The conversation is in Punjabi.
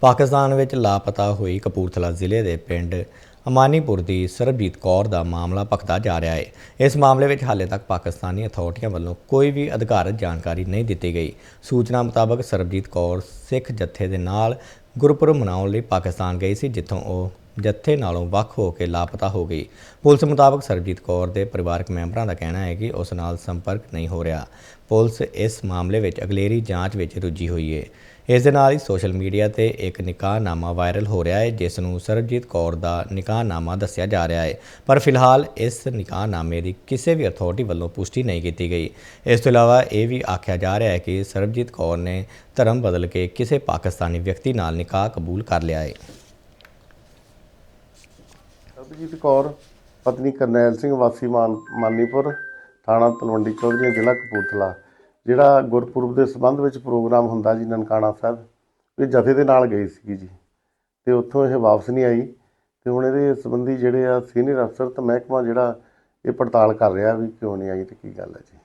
ਪਾਕਿਸਤਾਨ ਵਿੱਚ ਲਾਪਤਾ ਹੋਈ ਕਪੂਰਥਲਾ ਜ਼ਿਲ੍ਹੇ ਦੇ ਪਿੰਡ ਅਮਾਨੀਪੁਰ ਦੀ ਸਰਬਜੀਤ ਕੌਰ ਦਾ ਮਾਮਲਾ ਭਖਦਾ ਜਾ ਰਿਹਾ ਹੈ। ਇਸ ਮਾਮਲੇ ਵਿੱਚ ਹਾਲੇ ਤੱਕ ਪਾਕਿਸਤਾਨੀ ਅਥਾਰਟੀਆਂ ਵੱਲੋਂ ਕੋਈ ਵੀ ਅਧਿਕਾਰਤ ਜਾਣਕਾਰੀ ਨਹੀਂ ਦਿੱਤੀ ਗਈ। ਸੂਚਨਾ ਮੁਤਾਬਕ ਸਰਬਜੀਤ ਕੌਰ ਸਿੱਖ ਜੱਥੇ ਦੇ ਨਾਲ ਗੁਰਪੁਰਬ ਮਨਾਉਣ ਲਈ ਪਾਕਿਸਤਾਨ ਗਈ ਸੀ, ਜਿੱਥੋਂ ਉਹ ਜੱਥੇ ਨਾਲੋਂ ਵੱਖ ਹੋ ਕੇ ਲਾਪਤਾ ਹੋ ਗਈ। ਪੁਲਿਸ ਮੁਤਾਬਕ ਸਰਬਜੀਤ ਕੌਰ ਦੇ ਪਰਿਵਾਰਕ ਮੈਂਬਰਾਂ ਦਾ ਕਹਿਣਾ ਹੈ ਕਿ ਉਸ ਨਾਲ ਸੰਪਰਕ ਨਹੀਂ ਹੋ ਰਿਹਾ। ਪੁਲਿਸ ਇਸ ਮਾਮਲੇ ਵਿੱਚ ਅਗਲੇਰੀ ਜਾਂਚ ਵਿੱਚ ਰੁੱਝੀ ਹੋਈ ਹੈ ਇਸ ਦੇ ਨਾਲ ਹੀ ਸੋਸ਼ਲ ਮੀਡੀਆ ਤੇ ਇੱਕ ਨਿਕਾਹਨਾਮਾ ਵਾਇਰਲ ਹੋ ਰਿਹਾ ਹੈ, ਜਿਸ ਨੂੰ ਸਰਬਜੀਤ ਕੌਰ ਦਾ ਨਿਕਾਹਨਾਮਾ ਦੱਸਿਆ ਜਾ ਰਿਹਾ ਹੈ। ਪਰ ਫਿਲਹਾਲ ਇਸ ਨਿਕਾਹਨਾਮੇ ਦੀ ਕਿਸੇ ਵੀ ਅਥਾਰਟੀ ਵੱਲੋਂ ਪੁਸ਼ਟੀ ਨਹੀਂ ਕੀਤੀ ਗਈ। ਇਸ ਤੋਂ ਇਲਾਵਾ ਇਹ ਵੀ ਆਖਿਆ ਜਾ ਰਿਹਾ ਹੈ ਕਿ ਸਰਬਜੀਤ ਕੌਰ ਨੇ ਧਰਮ ਬਦਲ ਕੇ ਕਿਸੇ ਪਾਕਿਸਤਾਨੀ ਵਿਅਕਤੀ ਨਾਲ ਨਿਕਾਹ ਕਬੂਲ ਕਰ ਲਿਆ ਹੈ। ਸਰਬਜੀਤ ਕੌਰ, ਪਤਨੀ ਕਰਨੈਲ ਸਿੰਘ ਵਾਸੀ ਮਾਨ, ਮਾਨੀਪੁਰ, ਥਾਣਾ ਤਲਵੰਡੀ ਚੌਧਰੀ ਜ਼ਿਲ੍ਹਾ ਕਪੂਰਥਲਾ। ਜਿਹੜਾ ਗੁਰਪੁਰਬ ਦੇ ਸੰਬੰਧ ਵਿੱਚ ਪ੍ਰੋਗਰਾਮ ਹੁੰਦਾ ਜੀ ਨਨਕਾਣਾ ਸਾਹਿਬ, ਇਹ ਜਥੇ ਦੇ ਨਾਲ ਗਈ ਸੀਗੀ ਜੀ। ਤੇ ਉੱਥੋਂ ਇਹ ਵਾਪਸ ਨਹੀਂ ਆਈ। ਤੇ ਹੁਣ ਇਹਦੇ ਸੰਬੰਧੀ ਜਿਹੜੇ ਆ ਸੀਨੀਅਰ ਅਫਸਰ ਤੇ ਮਹਿਕਮਾ ਜਿਹੜਾ, ਇਹ ਪੜਤਾਲ ਕਰ ਰਿਹਾ ਵੀ ਕਿਉਂ ਨਹੀਂ ਆਈ ਤੇ ਕੀ ਗੱਲ ਹੈ ਜੀ।